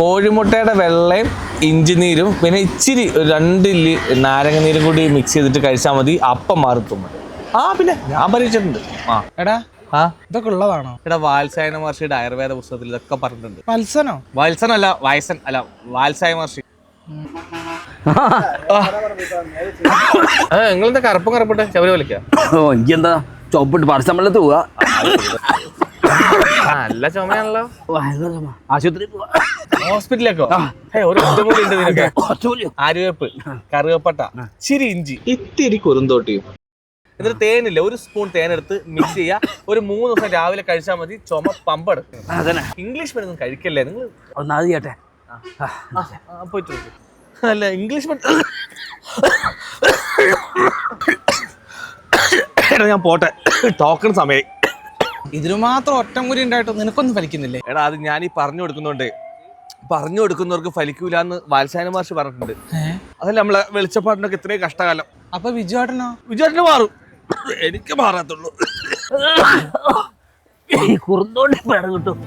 കോഴിമുട്ടയുടെ വെള്ളയും ഇഞ്ചിനീരും പിന്നെ ഇച്ചിരി ഒരു രണ്ട് ഇല്ലി നാരങ്ങ നീരും കൂടി മിക്സ് ചെയ്തിട്ട് കഴിച്ചാൽ മതി. അപ്പം മാറും തുമ്മൽ ആ പിന്നെ ഞാൻ പരീക്ഷിച്ചിട്ടുണ്ട്. ആ. എടാ ആ. ഇതൊക്കെ ഉള്ളതാണോ? എടാ വാത്സായന മഹർഷിയുടെ ആയുർവേദ പുസ്തകത്തിൽ ഇതൊക്കെ പറഞ്ഞിട്ടുണ്ട്. വത്സനോ? വത്സൻ അല്ല വയസ്സൻ അല്ല വാത്സായ മഹർഷി. നിങ്ങളെന്താ കറുപ്പും കറുപ്പിട്ട് ചവരി വലിക്കാം ഓ എനിക്കെന്താ ചോപ്പിട്ട് പരസ്യമ്പലത്ത് പോവാ? നല്ല ചുമയാണല്ലോ. ഭയങ്കര ചുമ. ആശുപത്രി ഹോസ്പിറ്റലിലേക്കോ? ഒരു കൂടി ഉണ്ട് നിനക്ക്. ആര്യവേപ്പ് കറിവേപ്പട്ട ചിരി ഇഞ്ചി. ഇത്തിരി കുറുന്തോട്ടിയും എന്നിട്ട് തേനില്ല ഒരു സ്പൂൺ തേനെടുത്ത് മിക്സ് ചെയ്യുക ഒരു മൂന്ന് ദിവസം രാവിലെ കഴിച്ചാൽ മതി ചുമ പമ്പെടുക്കും അതന്നെ. ഇംഗ്ലീഷ് മരുന്നും കഴിക്കല്ലേ നിങ്ങൾ ഒന്ന് അത് ചെയ്യട്ടെ. പോയിട്ട് അല്ല ഇംഗ്ലീഷ് മരുന്ന് ഞാൻ പോട്ടെ. ടോക്കൺ സമയം ഇതിന് മാത്രം ഒറ്റമുറി ഉണ്ടായിട്ട് നിനക്കൊന്നും ഫലിക്കുന്നില്ലേ? എടാ അത് ഞാൻ ഈ പറഞ്ഞു കൊടുക്കുന്നുണ്ട്. പറഞ്ഞു കൊടുക്കുന്നവർക്ക് ഫലിക്കൂല എന്ന് വാത്സായന മാർഷി പറഞ്ഞിട്ടുണ്ട്. അതല്ല നമ്മളെ വെളിച്ചപ്പാടിനൊക്കെ ഇത്രയും കഷ്ടകാലം. അപ്പൊ വിജുവാട്ടനോ വിജുവാട്ടന് മാറും. എനിക്ക് മാറാത്തുള്ളൂ. കുറുന്തോണ്ടി പേടം കിട്ടും.